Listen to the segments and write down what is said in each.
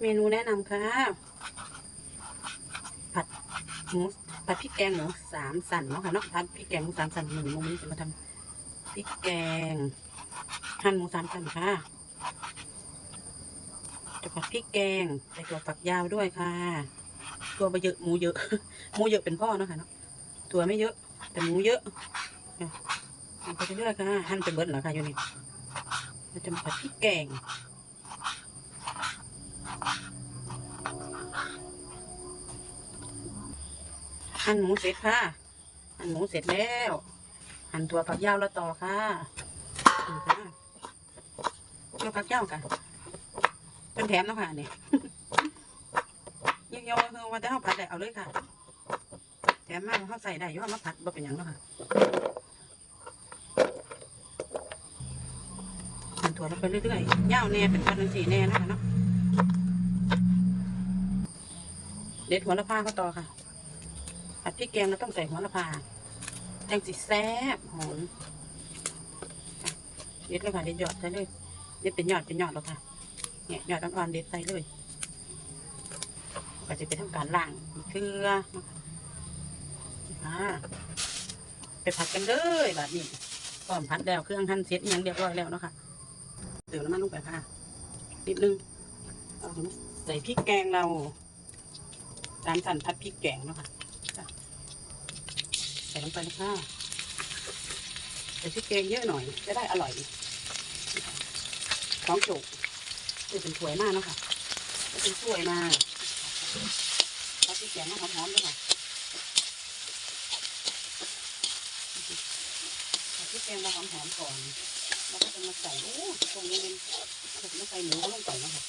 เมนูแนะนำค่ะ ผัดหมูผัดพริกแกงหมูสามสันเนาะค่ะเนาะผัดพริกแกงหมูสามสันหนึ่งโมงนี้จะมาทำพริกแกงหั่นหมูสามสันค่ะจะผัดพริกแกงใส่ตัวฝักยาวด้วยค่ะ ตัวไปเยอะหมูเยอะหมูเยอะเป็นพ่อเนาะค่ะเนาะตัวไม่เยอะ แต่หมูเยอะหั่นไปเรื่อยค่ะหั่นไปเบิดเหรอค่ะอยู่นี่เราจะมาผัดพริกแกง หั่นหมูเสร็จค่ะ หั่นหมูเสร็จแล้ว หั่นตัวผักยาวแล้วต่อค่ะนี่ค่ะตัวผักยาวค่ะเป็นแถมเนาะค่ะเนี่ยเยอคือว่าจะเอาผัดได้เอาเลยค่ะ แถมมากเขาใส่ได้ยุ่เอามาผัดบ่เป็นหยังเนาะค่ะหั่นตัวแล้วไปเรื่อยๆยาวแน่เป็นพันสี่แน่นะคะเนาะเด็ดหัวละพาเขาต่อค่ะ พริกแกงเราต้องใส่หัวละพาแตงสีแซ่บหอมค่เด็ดเลยค่ะเด็ดยอดใส่เลยเด็ดเป็นยอดเป็นยอดแล้วค่ะ เนี่ยยอดอ่อนๆเด็ดใส่เลยก็จะไปทำการล้างเครือไปผัดกันเลยแบบนี้พร้อมผัดแล้วเครื่องหั่นเสร็จอิหยังเรียบร้อยแล้วเนาะค่ะเติมน้ำมันลงไปค่ะนิดนึงเอาถึงใส่พริกแกงเราร้านสันพัดพริกแกงเนาะค่ะ ส่ลงไปเลยค่ะใส่พริกแกงเยอะหน่อย จะได้อร่อยท้องจุกคือเป็นถ้วยมากนะค่ะเป็นถ้วยมากพัดพริกแกงมาหอมๆด้วยค่ะพริกแกงมาหอมๆก่อน แล้วก็จะมาใส่โอ้ตรงนี้มันจะมาใส่หมูลงไปนะคะ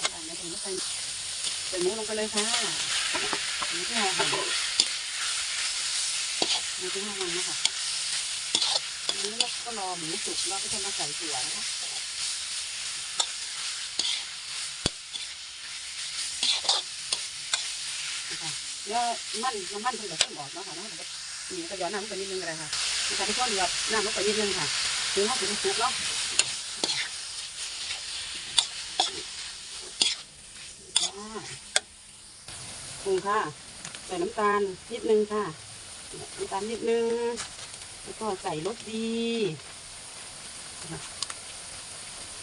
ใส่ใส่ หมูลงไปเลยค่ะหมูที่เราหั่นหมูที่เราหั่นนะคะอันนี้เราก็รอหมูสุกเราก็จะมาใส่ถั่วนะคะนะคะแล้วมันน้ำมันเพิ่งจะขึ้นออกเนาะค่ะเนาะนี่ก็ย้อนน้ำลงไปนิดนึงเลยค่ะนะคะที่ข้อเดือดน้ำลงไปนิดนึงค่ะถึงห้าถึงสุกเนาะ ปรุง ค่ะใส่น้ำตาลนิดนึงค่ะน้ำตาลนิดนึง แล้วก็ใส่รสดี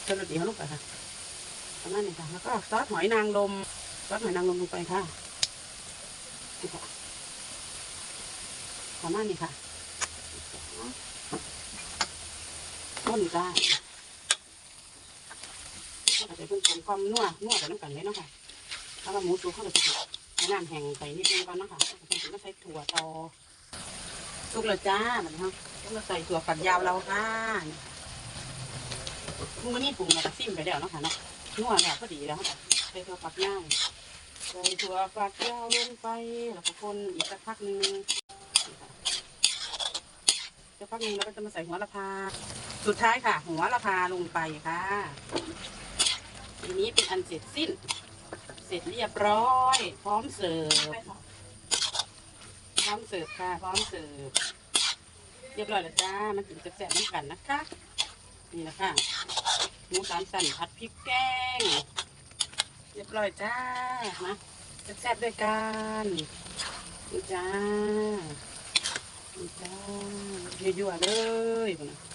ใส่รสดีเขาลงไปค่ะประมาณนี้ค่ะ แล้วก็ซอสหอยนางรมซอสหอยนางรมลงไปค่ะประมาณนี้ค่ะต้นได้ก็จะเพิ่มความนัวนัวกับน้ำกันเลยเนาะค่ะแล้วก็หมูสุกเข้าไปสุก ให้น้ำแห้งไปนิดนึงก่อนนะค่ะแล้วก็ใส่ถั่วต่อสุกแล้วจ้าแบบนี้ค่ะแล้วก็ใส่ถั่วฝักยาวเราค่ะมึงวันนี้ปรุงมาซิมไปแล้วเนาะค่ะเนาะนัวแล้วก็ดีแล้วค่ะใส่ถั่วฝักยาวใส่ถั่วฝักยาวลงไปแล้วก็คนอีกสักพักนึงสักพักนึงแล้วก็จะมาใส่หัวละพา สุดท้ายค่ะ หัวละพาลงไปค่ะทีนี้เป็นอันเสร็จสิ้น เสร็จเรียบร้อย พร้อมเสิร์ฟพร้อมเสิร์ฟค่ะ พร้อมเสิร์ฟเรียบร้อยแล้วจ้ามันถึงจะแซ่บน้ำกันนะคะนี่แหละค่ะหมูสามสันผัดพริกแกง เรียบร้อยจ้ามาแซ่บด้วยกันจ้าจ้ายั่วๆเลยนะ